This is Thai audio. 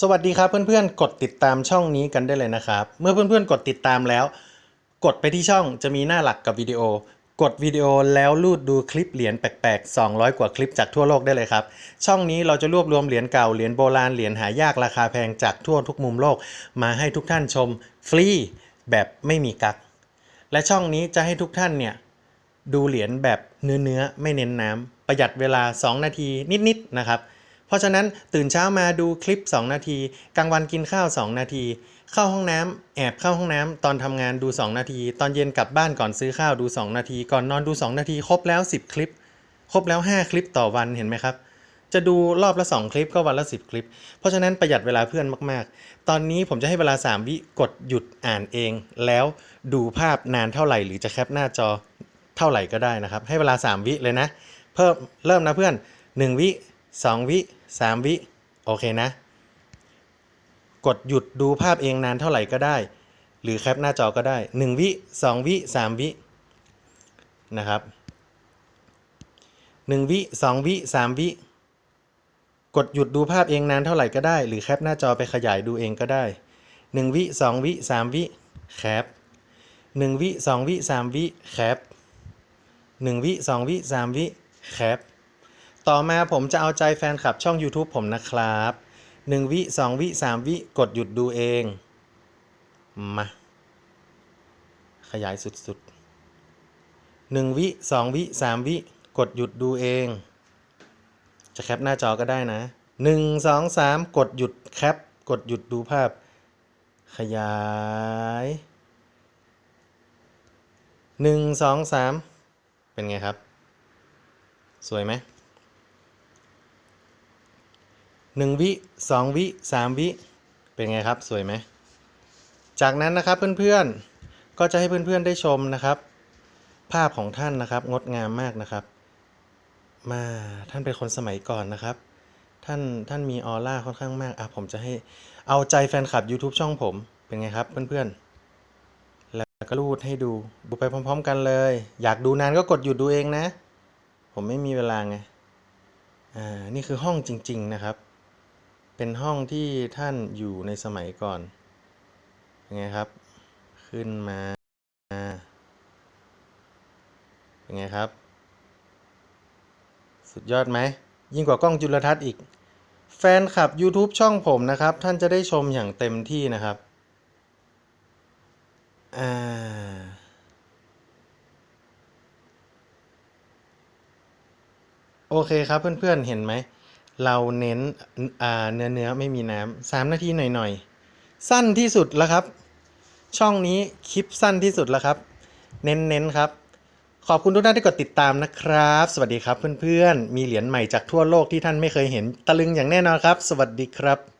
สวัสดีครับเพื่อนๆ กดติดตามช่องนี้กันได้เลยนะครับ เมื่อเพื่อนๆ กดติดตามแล้ว กดไปที่ช่องจะมีหน้าหลักกับวิดีโอ กดวิดีโอแล้วลูดดูคลิปเหรียญแปลกๆ 200 กว่าคลิปจากทั่วโลกได้เลยครับ ช่องนี้เราจะรวบรวมเหรียญเก่า เหรียญโบราณ เหรียญหายากราคาแพงจากทั่วทุกมุมโลก มาให้ทุกท่านชมฟรีแบบไม่มีกัก และช่องนี้จะให้ทุกท่านเนี่ยดูเหรียญแบบเนื้อเนื้อๆไม่เน้นน้ำประหยัดเวลา 2 นาทีนิดๆนะครับ เพราะฉะนั้นตื่นเช้ามาดูคลิป 2 นาที กลางวันกินข้าว 2 นาที เข้าห้องน้ำแอบเข้าห้องน้ำตอนทำงานดู 2 นาที ตอนเย็นกลับบ้านก่อนซื้อข้าวดู 2 นาที ก่อนนอนดู 2 นาที ครบแล้ว 10 คลิป ครบแล้ว 5 คลิปต่อวันเห็นไหมครับจะดูรอบละ 2 คลิปก็วันละ 10 คลิป เพราะฉะนั้นประหยัดเวลาเพื่อนมาก ๆ ตอนนี้ผมจะให้เวลา 3 วิกดหยุดอ่านเอง แล้วดูภาพนานเท่าไหร่ หรือจะแคปหน้าจอเท่าไหร่ก็ได้นะครับ ให้เวลา 3 วิเลยนะ เพิ่มเริ่มนะเพื่อน 1 วิ 2 วิ 3 วิ โอเคนะ กดหยุดดูภาพเองนานเท่าไหร่ก็ได้ หรือแคปหน้าจอก็ได้ 1 วิ 2 วิ 3 วินะครับ 1 วิ 2 วิ 3 วิ กดหยุดดูภาพเองนานเท่าไหร่ก็ได้ หรือแคปหน้าจอไปขยายดูเองก็ได้ 1 วิ 2 วิ 3 วิ แคป 1 วิ 2 วิ 3 วิ แคป 1 วิ 2 วิ 3 วิ แคป ต่อมาผมจะเอาใจแฟนคลับช่อง YouTube ผมนะครับ 1 วิ 2 วิ 3 วิ กดหยุดดูเอง มา ขยายสุดๆ 1 วิ 2 วิ 3 วิ กดหยุดดูเอง จะแคปหน้าจอก็ได้นะ 1 2 3 กดหยุดแคป กดหยุดดูภาพ ขยาย 1 2 3 เป็นไงครับ สวยไหม หนึ่งวิสองวิสามวิ เป็นไงครับสวยไหม จากนั้นนะครับเพื่อนๆ ก็จะให้เพื่อนๆได้ชมนะครับ ภาพของท่านนะครับงดงามมากนะครับ มาท่านเป็นคนสมัยก่อนนะครับ ท่านท่านมีออร่าค่อนข้างมากอะผมจะให้เอาใจแฟนคลับ YouTube ช่องผมเป็นไงครับเพื่อนๆ แล้วก็รูดให้ดูดูไปพร้อม ๆ กันเลย อยากดูนานก็กดหยุดดูเองนะ ผมไม่มีเวลาไง อ่า นี่คือห้องจริง ๆ นะครับ เป็นห้องที่ท่านอยู่ในสมัยก่อนเป็นไงครับ ขึ้นมาเป็นไงครับ สุดยอดไหม ยิ่งกว่ากล้องจุลทรรศน์อีก แฟนคลับ YouTube ช่องผมนะครับ ท่านจะได้ชมอย่างเต็มที่นะครับอ่าโอเคครับเพื่อนๆเห็นไหม เราเน้นเนื้อเนื้อไม่มีน้ำสามนาทีหน่อยๆ สั้นที่สุดแล้วครับ ช่องนี้คลิปสั้นที่สุดแล้วครับ เน้นๆครับ ขอบคุณทุกท่านที่กดติดตามนะครับ สวัสดีครับเพื่อนๆ มีเหรียญใหม่จากทั่วโลกที่ท่านไม่เคยเห็นตะลึงอย่างแน่นอนครับ สวัสดีครับ